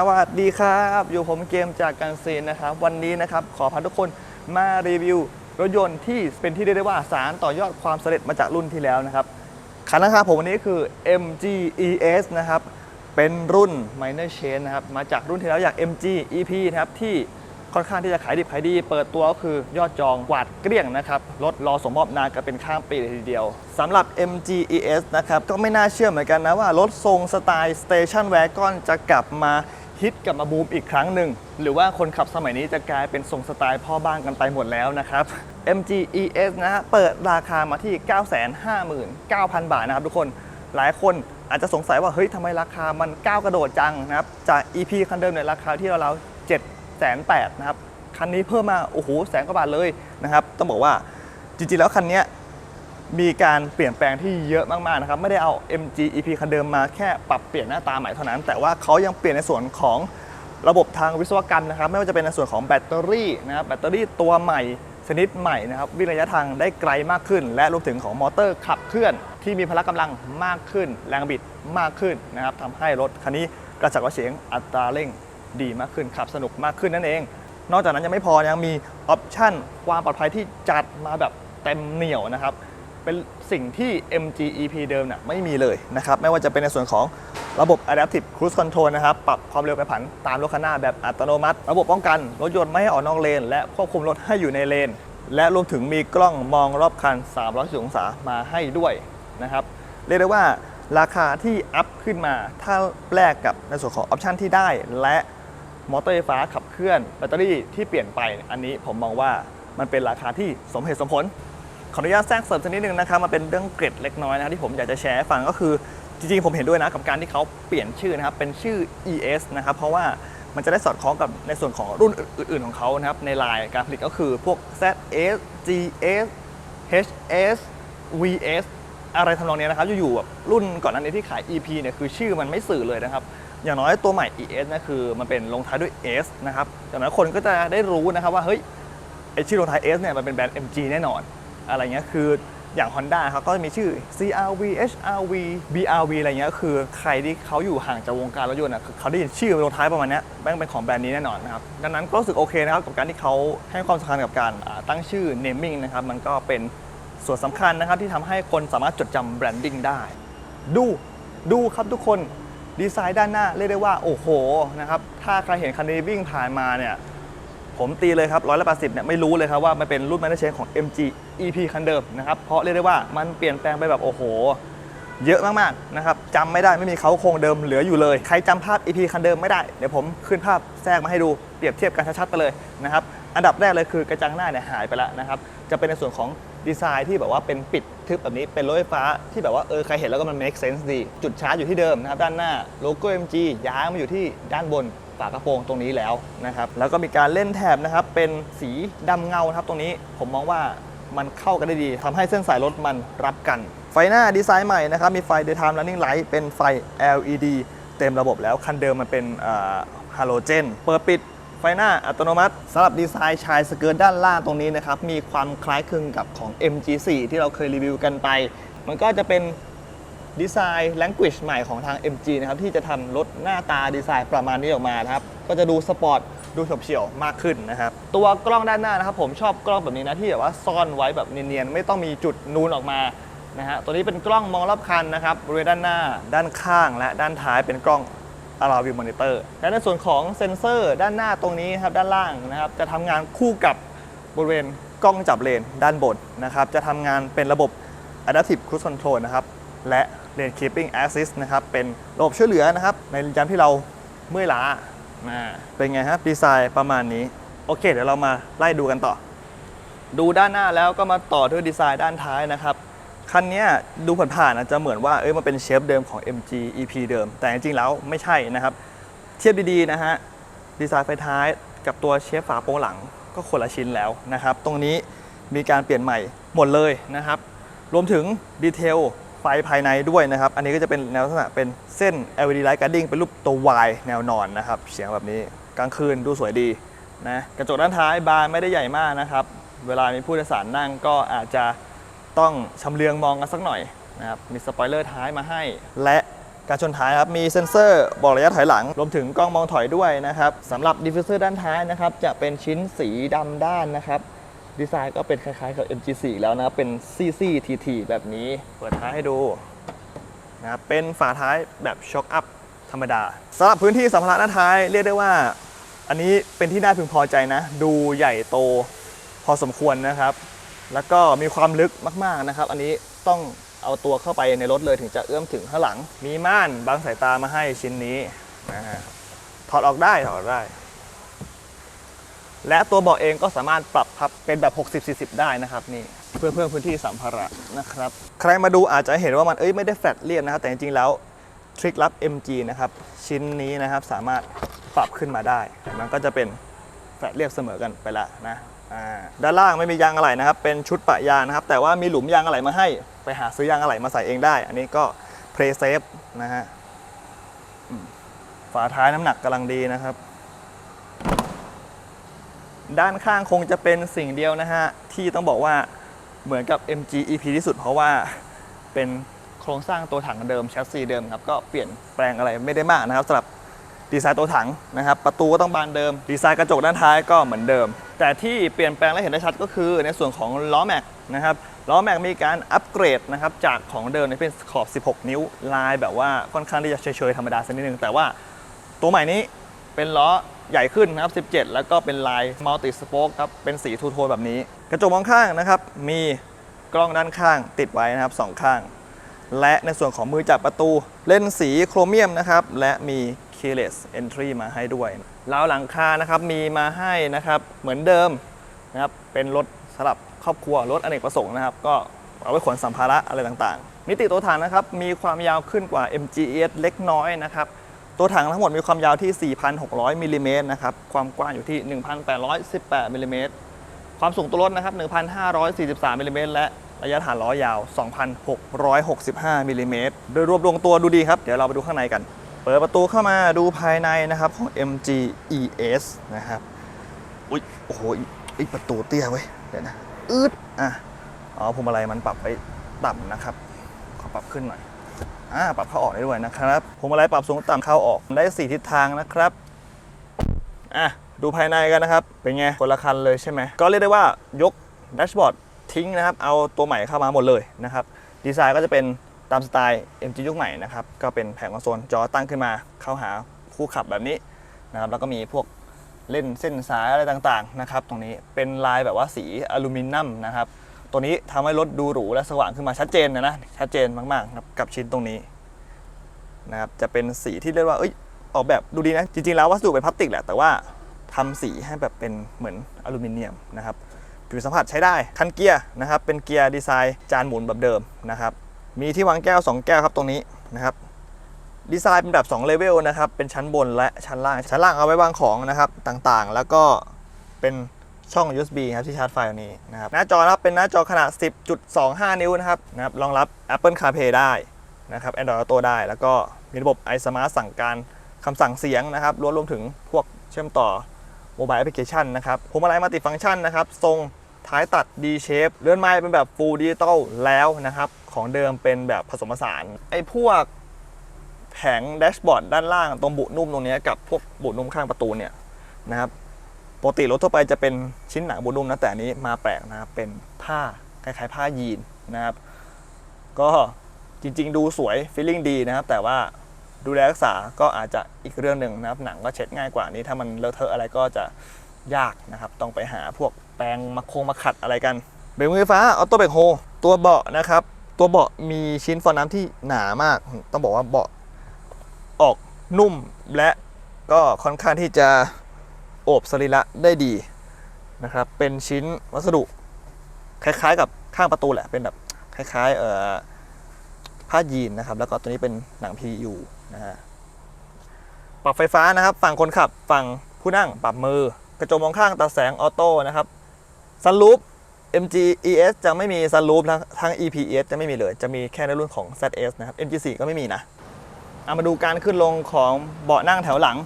สวัสดีครับ อยู่ผมเกมจากการซีนนะครับ วันนี้นะครับ ขอพาทุกคนมารีวิว รถยนต์ที่เป็นที่เรียกได้ว่าสารต่อยอดความสำเร็จมาจากรุ่นที่แล้วนะครับ คันนะครับผมวันนี้คือ MG ES นะครับ เป็นรุ่น minor change นะครับ มาจากรุ่นที่แล้วอย่าง MG EP นะครับ ที่ค่อนข้างที่จะขายดิบขายดี เปิดตัวก็คือยอดจองกวาดเกลี้ยงนะครับรถรอสมมอบนานกันเป็นข้ามปีเลยทีเดียวสำหรับ MG ES นะครับ ก็ไม่น่าเชื่อเหมือนกันนะว่า รถทรงสไตล์ Station Wagon จะกลับมา ฮิตกลับมาบูมอีกครั้งหนึ่ง หรือว่าคนขับสมัยนี้จะกลายเป็นทรงสไตล์พ่อบ้านกันไปหมดแล้วนะครับ MG ES นะฮะเปิดราคามาที่ 959,000 บาทนะครับทุกคนหลายคนอาจจะสงสัยว่าเฮ้ยทำไมราคามันก้าวกระโดดจังนะครับ จาก EP คันเดิมในยราคาที่เราๆ7แสนแนะครับ คันนี้เพิ่มมา โอ้โหแสนกว่าบาทเลยนะครับ ต้องบอกว่าจริงๆแล้วคันนี้ มีการเปลี่ยนแปลงที่เยอะมากๆนะครับไม่ได้เอา MG EP คันเดิมมาแค่ปรับเปลี่ยนหน้าตาใหม่เท่านั้น แต่ว่าเขายังเปลี่ยนในส่วนของระบบทางวิศวกรรมนะครับ ไม่ว่าจะเป็นในส่วนของแบตเตอรี่นะครับแบตเตอรี่ตัวใหม่ชนิดใหม่นะครับวิ่งระยะทางได้ไกลมากขึ้น และรวมถึงของมอเตอร์ขับเคลื่อนที่มีพละกำลังมากขึ้น แรงบิดมากขึ้นนะครับทำให้รถคันนี้กระฉับกระเฉงอัตราเร่งดีมากขึ้นขับสนุกมากขึ้นนั่นเอง นอกจากนั้นยังไม่พอยังมีออปชั่นความปลอดภัยที่จัดมาแบบเต็มเหนียวนะครับ เป็นสิ่งที่ MG EP เดิมเนี่ยไม่มีเลยนะครับ ไม่ว่าจะเป็นในส่วนของระบบ Adaptive Cruise Control นะครับ ปรับความเร็วไปผันตามรถคันหน้าแบบอัตโนมัติ ระบบป้องกันรถยนต์ไม่ให้ออกนอกเลน และควบคุมรถให้อยู่ในเลน และรวมถึงมีกล้องมองรอบคัน 360 องศามาให้ด้วยนะครับ เรียกได้ว่าราคาที่อัพขึ้นมา ถ้าแลกกับในส่วนของออปชันที่ได้ และมอเตอร์ไฟฟ้าขับเคลื่อนแบตเตอรี่ที่เปลี่ยนไป อันนี้ผมมองว่ามันเป็นราคาที่สมเหตุสมผล ขออนุญาตแทรกเสริมสักนิดนึงนะครับมาเป็นเรื่องเกร็ดเล็กน้อยนะครับที่ผมอยากจะแชร์ให้ฟังก็คือจริงๆ ผมเห็นด้วยนะกับการที่เขาเปลี่ยนชื่อนะครับเป็นชื่อ ES นะครับเพราะว่ามันจะได้สอดคล้องกับในส่วนของรุ่นอื่น ๆ ของเขานะครับในลายการผลิตก็คือพวก ZS GS HS VS อะไรทำนองนี้นะครับอยู่ๆแบบรุ่นก่อนหน้านี้ที่ขาย EP เนี่ยคือชื่อมันไม่สื่อเลยนะครับอย่างน้อยตัวใหม่ ES นะคือมันเป็นลงท้ายด้วย S นะครับจากนั้นคนก็จะได้รู้นะครับว่าเฮ้ยไอชื่อรถไทย S เนี่ยมันเป็นแบรนด์ MG แน่นอน อะไรเงี้ยคืออย่าง Honda เขาก็จะมีชื่อ CRV HRV BRV อะไรเงี้ยคือใครที่เขาอยู่ห่างจากวงการรถยนต์อะคือเขาได้ยินชื่อรถท้ายประมาณเนี้ยแม่งเป็นของแบรนด์นี้แน่นอนนะครับ ดังนั้นก็รู้สึกโอเคนะครับกับการที่เขาให้ความสำคัญกับการอ่าตั้งชื่อ naming นะครับ มันก็เป็นส่วนสำคัญนะครับที่ทำให้คนสามารถจดจำแบรนดิ้งได้ ดูดูครับทุกคนดีไซน์ด้านหน้าเรียกได้ว่า โอ้โหนะครับถ้าใครเห็นคันนี้วิ่งผ่านมาเนี่ยผมตีเลยครับร้อยละแปดสิบเนี่ยไม่รู้เลยครับว่ามันเป็นรุ่นแมนเชนของ MG EP คันเดิมนะครับ เพราะเรียกได้ว่ามันเปลี่ยนแปลงไปแบบโอ้โห เยอะมากๆนะครับจำไม่ได้ไม่มีเขาโครงเดิมเหลืออยู่เลย ใครจำภาพ EP คันเดิมไม่ได้ เดี๋ยวผมขึ้นภาพแทรกมาให้ดูเปรียบเทียบกันชัดๆไปเลยนะครับอันดับแรกเลยคือกระจังหน้าเนี่ยหายไปแล้วนะครับจะเป็นในส่วนของดีไซน์ที่แบบว่าเป็นปิดทึบแบบนี้เป็นรถไฟฟ้าที่แบบว่าเออใครเห็นแล้วก็มัน make sense ดี จุดชาร์จอยู่ที่เดิมนะครับด้านหน้าโลโก้ MG ย้ายมาอยู่ที่ด้านบนฝากระโปรงตรงนี้แล้วนะครับแล้วก็มีการเล่นแถบนะครับเป็นสีดำเงานะครับตรงนี้ผมมองว่า มันเข้ากันได้ดีทำให้เส้นสายรถมันรับกัน ไฟหน้าดีไซน์ใหม่นะครับ มีไฟ daytime running light เป็นไฟ LED เต็มระบบแล้ว คันเดิมมันเป็นฮาโลเจน เปิดปิดไฟหน้าอัตโนมัติสำหรับดีไซน์ชายสเกิร์ตด้านล่างตรงนี้นะครับ มีความคล้ายคลึงกับของ MG4 ที่เราเคยรีวิวกันไป มันก็จะเป็นดีไซน์ language ใหม่ของทาง MG นะครับ ที่จะทำรถหน้าตาดีไซน์ประมาณนี้ออกมานะครับ ก็จะดูสปอร์ต ดูเฉียวๆมากขึ้นนะครับ ตัวกล้องด้านหน้านะครับ ผมชอบกล้องแบบนี้นะที่แบบว่าซ่อนไว้แบบเนียนๆไม่ต้องมีจุดนูนออกมานะฮะตัวนี้เป็นกล้องมองรอบคันนะครับบริเวณด้านหน้า ด้านข้าง และด้านท้ายเป็นกล้อง a l a v i w Monitor และในส่วนของเซ็นเซอร์ด้านหน้าตรงนี้ครับด้านล่างนะครับ จะทำงานคู่กับบริเวณกล้องจับเลนด้านบนนะครับ จะทำงานเป็นระบบ Adaptive Cruise Control นะครับ และ Lane Keeping Assist นะครับ เป็นระบบช่วยเหลือนะครับ ในยามที่เราเมื่อยล้า อ่าเป็นไงครับดีไซน์ประมาณนี้ โอเค เดี๋ยวเรามาไล่ดูกันต่อ ดูด้านหน้าแล้วก็มาต่อด้วยดีไซน์ด้านท้ายนะครับคันเนี้ยดูผ่านๆอาจจะเหมือนว่าเอ้ยมันเป็นเชฟเดิมของ MG EP เดิม แต่จริงๆแล้วไม่ใช่นะครับ เทียบดีๆนะฮะดีไซน์ไฟท้ายกับตัวเชฟฝาโปรงหลังก็คนละชิ้นแล้วนะครับ ตรงนี้มีการเปลี่ยนใหม่หมดเลยนะครับ รวมถึงดีเทล ไฟภายในด้วยนะครับ อันนี้ก็จะเป็นแนวลักษณะเป็นเส้น LED light guiding เป็นรูปตัว Y แนวนอนนะครับ เสียงแบบนี้กลางคืนดูสวยดีนะกระจกด้านท้ายบานไม่ได้ใหญ่มากนะครับ เวลามีผู้โดยสารนั่งก็อาจจะต้องชำเลืองมองกันสักหน่อยนะครับมีสปอยเลอร์ท้ายมาให้ และการชนท้ายครับมีเซ็นเซอร์บอกระยะถอยหลัง รวมถึงกล้องมองถอยด้วยนะครับสำหรับดิฟฟิวเซอร์ด้านท้ายนะครับจะเป็นชิ้นสีดำด้านนะครับ ดีไซน์ก็เป็นคล้ายๆกับ MG4 แล้วนะครับเป็น CC-TT แบบนี้ เปิดท้ายให้ดูนะครับเป็นฝาท้ายแบบช็อคอัพธรรมดาสำหรับพื้นที่สัมภาระด้าท้ายเรียกได้ว่า อันนี้เป็นที่น่าพึงพอใจนะ ดูใหญ่โตพอสมควรนะครับ แล้วก็มีความลึกมากๆนะครับ อันนี้ต้องเอาตัวเข้าไปในรถเลยถึงจะเอื้อมถึงข้างหลัง มีม่านบังสายตามาให้ชิ้นนี้นะฮะถอดออกได้ถอดออกได้ และตัวเบาะเองก็สามารถปรับพับเป็นแบบ 60-40 ได้นะครับนี่เพื่อเพิ่มพื้นที่สัมภาระนะครับใครมาดูอาจจะเห็นว่ามันเอ้ยไม่ได้แฟลตเรียบนะครับ แต่จริงๆแล้วทริคลับ MG นะครับชิ้นนี้นะครับสามารถปรับขึ้นมาได้ มันก็จะเป็นแฟลตเรียบเสมอกันไปละนะอ่าด้านล่างไม่มียางอะไหล่นะครับ เป็นชุดปะยางนะครับ แต่ว่ามีหลุมยางอะไหล่มาให้ ไปหาซื้อยางอะไหล่มาใส่เองได้ อันนี้ก็เพรเซฟนะฮะฝาท้ายน้ำหนักกำลังดีนะครับ ด้านข้างคงจะเป็นสิ่งเดียวนะฮะ ที่ต้องบอกว่าเหมือนกับ MG EP ที่สุดเพราะว่าเป็นโครงสร้างตัวถังเดิมแชสซีเดิมครับ ก็เปลี่ยนแปลงอะไรไม่ได้มากนะครับสำหรับดีไซน์ตัวถังนะครับ ประตูก็ต้องบานเดิม ดีไซน์กระจกด้านท้ายก็เหมือนเดิม แต่ที่เปลี่ยนแปลงและเห็นได้ชัดก็คือในส่วนของล้อแม็กนะครับล้อแม็กมีการอัปเกรดนะครับจากของเดิมในเป็นขอบ 16 นิ้วลายแบบว่าค่อนข้างที่จะเฉยๆธรรมดาสักนิดนึงแต่ว่าตัวใหม่นี้เป็นล้อ ใหญ่ขึ้นนะครับ 17 แล้วก็เป็นลายมัลติสโป๊กครับ เป็นสีทูโทนแบบนี้ กระจกมองข้างนะครับ มีกล้องด้านข้างติดไว้นะครับสองข้าง และในส่วนของมือจับประตูเล่นสีโครเมียมนะครับ และมี keyless entry มาให้ด้วยราวหลังคานะครับมีมาให้นะครับเหมือนเดิมนะครับเป็นรถสำหรับครอบครัวรถอเนกประสงค์นะครับ ก็เอาไว้ขนสัมภาระอะไรต่างๆมิติตัวถังนะครับมีความยาวขึ้นกว่า MGS เล็กน้อยนะครับ ตัวถังทั้งหมดมีความยาวที่ 4,600มิลลิเมตรนะครับ ความกว้างอยู่ที่ 1,818มิลลิเมตร ความสูงตัวรถนะครับ 1,543มิลลิเมตรและระยะฐานล้อยาว 2,665มิลลิเมตรโดยรวมลงตัวดูดีครับ เดี๋ยวเราไปดูข้างในกัน เปิดประตูเข้ามาดูภายในนะครับของ MG ES นะครับอุ๊ยโอ้โหอีอีประตูเตี้ยเว้ย เดี๋ยวนะ อืดอะ อ๋อพวงมาลัยมันปรับไปต่ำนะครับ ขอปรับขึ้นหน่อย อ่าปรับเข้าออกได้ด้วยนะครับพวงมาลัยปรับสูงต่ำเข้าออกได้สี่ทิศทางนะครับอะดูภายในกันนะครับ เป็นไงคนละคันเลยใช่ไหมก็เรียกได้ว่ายกแดชบอร์ดทิ้งนะครับ เอาตัวใหม่เข้ามาหมดเลยนะครับ ดีไซน์ก็จะเป็นตามสไตล์ MG ยุคใหม่นะครับ ก็เป็นแผงคอนโซลจอตั้งขึ้นมาเข้าหาคู่ขับแบบนี้นะครับ แล้วก็มีพวกเล่นเส้นสายอะไรต่างๆนะครับ ตรงนี้เป็นลายแบบว่าสีอลูมิเนียมนะครับ ตัวนี้ทำให้รถดูหรูและสว่างขึ้นมาชัดเจนนะนะชัดเจนมากๆครับกับชิ้นตรงนี้นะครับจะเป็นสีที่เรียกว่าเอ้ยออกแบบดูดีนะ จริงๆแล้ววัสดุเป็นพลาสติกแหละแต่ว่าทำสีให้แบบเป็นเหมือนอลูมิเนียมนะครับผิวสัมผัสใช้ได้คันเกียร์นะครับเป็นเกียร์ดีไซน์จานหมุนแบบเดิมนะครับมีที่วางแก้ว 2 แก้วครับตรงนี้นะครับดีไซน์เป็นแบบ2เลเวลนะครับเป็นชั้นบนและชั้นล่างชั้นล่างเอาไว้วางของนะครับต่างๆ แล้วก็เป็น ช่อง USB ครับที่ชาร์จไฟตรงนี้นะครับหน้าจอนะครับเป็นหน้าจอขนาด 10.25 นิ้วนะครับนะครับรองรับ Apple CarPlay ได้นะครับ Android Auto ได้ แล้วก็มีระบบ iSmart สั่งการคำสั่งเสียงนะครับรวมรวมถึงพวกเชื่อมต่อโมบายแอปพลิเคชันนะครับพวงมาลัยมัลติฟังก์ชันนะครับ ทรงท้ายตัด D shape เลื่อนไม้เป็นแบบ Full Digital แล้วนะครับ ของเดิมเป็นแบบผสมผสาน ไอ้พวกแผงแดชบอร์ดด้านล่างตรงบุนุ่มตรงนี้กับพวกบุนุ่มข้างประตูเนี่ยนะครับ ปกติรถทั่วไปจะเป็นชิ้นหนังบุนุ่มนะแต่อันนี้มาแปลกนะครับเป็นผ้าคล้ายๆผ้ายีนนะครับ ก็จริงๆ ดูสวยฟีลลิ่งดีนะครับ แต่ว่าดูแลรักษาก็อาจจะอีกเรื่องหนึ่งนะครับหนังก็เช็ดง่ายกว่านี้ ถ้ามันเลอะเทอะอะไรก็จะยากนะครับ ต้องไปหาพวกแปรงมาโคงมาขัดอะไรกันเบรกมือไฟฟ้าออโต้เบรกโฮตัวเบาะนะครับ ตัวเบาะมีชิ้นฟองน้ำที่หนามาก ต้องบอกว่าเบาะออกนุ่มและก็ค่อนข้างที่จะ โอบสรีระได้ดีนะครับ เป็นชิ้นวัสดุคล้ายๆ กับข้างประตูแหละ เป็นแบบคล้ายๆเอ่อผ้ายีนนะครับ แล้วก็ตัวนี้เป็นหนัง PU นะฮะ ปรับไฟฟ้านะครับ ฝั่งคนขับ ฝั่งผู้นั่ง ปรับมือ กระจกมองข้าง ตัดแสงออโต้นะครับซันรูป MG ES จะไม่มีซันรูปทั้ง EPS จะไม่มีเลย จะมีแค่ในรุ่นของ ZS นะครับ MG4 ก็ไม่มีนะ เอามาดูการขึ้นลงของเบาะนั่งแถวหลัง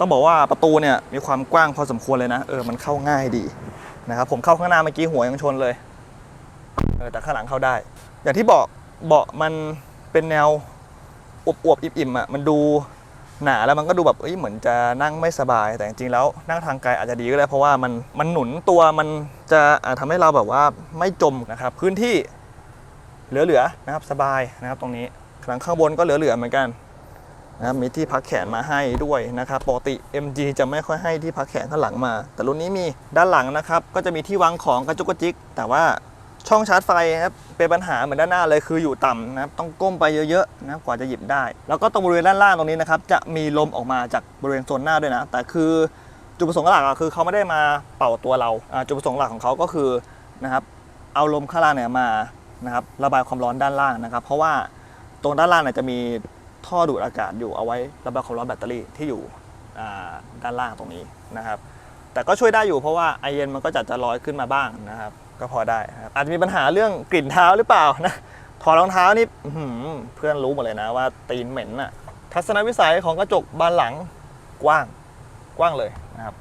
ต้องบอกว่าประตูเนี่ยมีความกว้างพอสมควรเลยนะ เออมันเข้าง่ายดีนะครับผมเข้าข้างหน้าเมื่อกี้หัวยังชนเลยเออแต่ข้างหลังเข้าได้ อย่างที่บอกเบาะมันเป็นแนวอวบๆอิ่มๆอะมันดูหนาแล้วมันก็ดูแบบเอ้ยเหมือนจะนั่งไม่สบาย แต่จริงๆแล้วนั่งทางไกลอาจจะดีก็ได้เพราะว่ามันมันหนุนตัวมันจะอ่าทำให้เราแบบว่าไม่จมนะครับพื้นที่เหลือๆนะครับสบายนะครับตรงนี้ข้างข้างบนก็เหลือๆเหมือนกัน นะมีที่พักแขนมาให้ด้วยนะครับปกติ MG จะไม่ค่อยให้ที่พักแขนข้างหลังมา แต่รุ่นนี้มีด้านหลังนะครับก็จะมีที่วางของกระจุกกระจิก แต่ว่าช่องชาร์จไฟครับเป็นปัญหาเหมือนด้านหน้าเลยคืออยู่ต่ำนะครับต้องก้มไปเยอะๆนะกว่าจะหยิบได้ แล้วก็ตรงบริเวณด้านล่างตรงนี้นะครับจะมีลมออกมาจากบริเวณโซนหน้าด้วยนะ แต่คือจุดประสงค์หลักคือเขาไม่ได้มาเป่าตัวเราอ่าจุดประสงค์หลักของเขาก็คือนะครับเอาลมข้างล่างเนี่ยมานะครับระบายความร้อนด้านล่างนะครับ เพราะว่าตรงด้านล่างเนี่ยจะมี ท่อดูดอากาศอยู่เอาไว้ระบายความร้อนแบตเตอรี่ที่อยู่ด้านล่างตรงนี้นะครับ แต่ก็ช่วยได้อยู่เพราะว่าไอเย็นมันก็จะจะลอยขึ้นมาบ้างนะครับ ก็พอได้ครับอาจจะมีปัญหาเรื่องกลิ่นเท้าหรือเปล่านะถอดรองเท้านี่เพื่อนรู้หมดเลยนะว่าตีนเหม็นน่ะทัศนวิสัยของกระจกบานหลังกว้างกว้างเลยนะครับ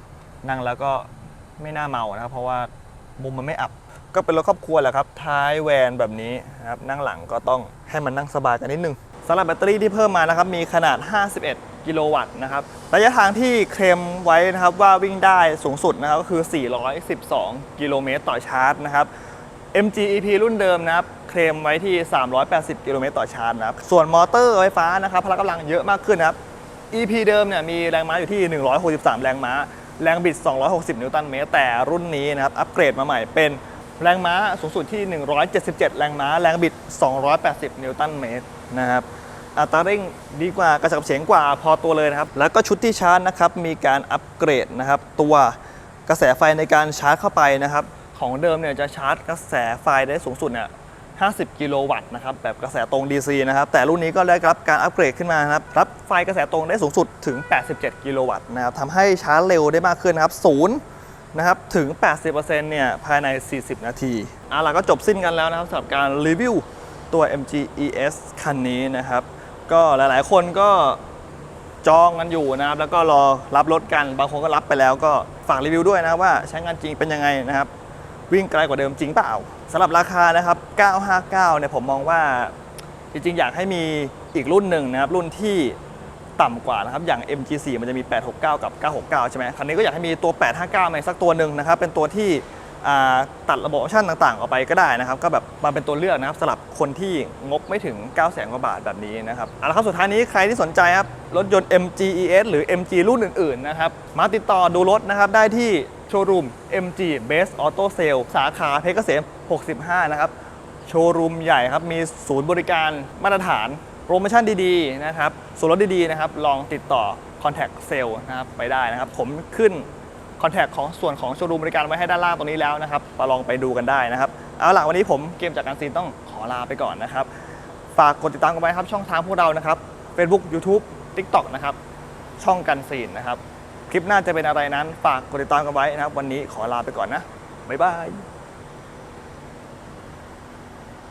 นั่งแล้วก็ไม่น่าเมานะครับ เพราะว่ามุมมันไม่อับ ก็เป็นรถครอบครัวแหละครับ ท้ายแวนแบบนี้นะครับ นั่งหลังก็ต้องให้มันนั่งสบายกันนิดนึง สำหรับแบตเตอรี่ที่เพิ่มมานะครับมีขนาด 51 กิโลวัตต์นะครับระยะทางที่เคลมไว้นะครับว่าวิ่งได้สูงสุดนะครับก็คือ 412 กิโลเมตรต่อชาร์จนะครับ MG EP รุ่นเดิมนะครับเคลมไว้ที่ 380 กิโลเมตรต่อชาร์จนะครับส่วนมอเตอร์ไฟฟ้านะครับพละกำลังเยอะมากขึ้นนะครับ EP เดิมเนี่ยมีแรงม้าอยู่ที่ 163 แรงม้า แรงบิด 260 นิวตันเมตร แต่รุ่นนี้นะครับอัปเกรดมาใหม่เป็นแรงม้าสูงสุดที่ 177 แรงม้า แรงบิด 280 นิวตันเมตร นะครับอัตราเร่งดีกว่ากระฉับกระเฉงกว่าพอตัวเลยนะครับ แล้วก็ชุดที่ชาร์จนะครับมีการอัปเกรดนะครับตัวกระแสไฟในการชาร์จเข้าไปนะครับ ของเดิมเนี่ยจะชาร์จกระแสไฟได้สูงสุดเนี่ย50 กิโลวัตต์นะครับแบบกระแสตรง DC นะครับ แต่รุ่นนี้ก็ได้รับการอัปเกรดขึ้นมานะครับ รับไฟกระแสตรงได้สูงสุดถึง 87 กิโลวัตต์นะครับทำให้ชาร์จเร็วได้มากขึ้นนะครับศูนย์นะครับถึง 80%เนี่ยภายใน 40 นาทีเอาล่ะก็จบสิ้นกันแล้วนะครับสำหรับการรีวิว ตัว MG ES คันนี้นะครับ ก็หลายๆ คนก็จองกันอยู่นะครับ แล้วก็รอรับรถกัน บางคนก็รับไปแล้วก็ฝากรีวิวด้วยนะครับว่าใช้งานจริงเป็นยังไงนะครับ วิ่งไกลกว่าเดิมจริงเปล่าสำหรับราคานะครับ 959 เนี่ยผมมองว่าจริงๆ อยากให้มีอีกรุ่นหนึ่งนะครับ รุ่นที่ต่ำกว่านะครับ อย่าง MG4 มันจะมี 869 กับ 969 ใช่ไหมคันนี้ก็อยากให้มีตัว 859มาสักตัวหนึ่งนะครับ เป็นตัวที่ ตัดระบบออปชั่นต่างๆ ออกไปก็ได้นะครับ ก็แบบมาเป็นตัวเลือกนะครับสำหรับคนที่งบไม่ถึง 9 0 0 0 0กว่าบาทแบบนี้นะครับเอาละครับสุดท้ายนี้ใครที่สนใจครับรถยนต์ MG ES หรือ MG รุ่นอื่นๆนะครับมาติดต่อดูรถนะครับได้ที่โชว์รูม MG Base Auto Sale สาขาเพชรเกษม 65 นะครับ โชว์รูมใหญ่ครับ มีศูนย์บริการมาตรฐานโปรโมชั่นดีๆนะครับส่วนลดดีๆนะครับลองติดต่อ Contact Sale นะครับไปได้นะครับ ผมขึ้น คอนแทคของส่วนของโชว์รูมบริการไว้ให้ด้านล่างตรงนี้แล้วนะครับมาลองไปดูกันได้นะครับเอาล่ะวันนี้ผมเกมจากการซีนต้องขอลาไปก่อนนะครับฝากกดติดตามกันไว้ครับช่องทางพวกเรานะครับ Facebook YouTube TikTok นะครับช่องกันซีนนะครับคลิปหน้าจะเป็นอะไรนั้นฝากกดติดตามกันไว้นะครับ วันนี้ขอลาไปก่อนนะบ๊ายบาย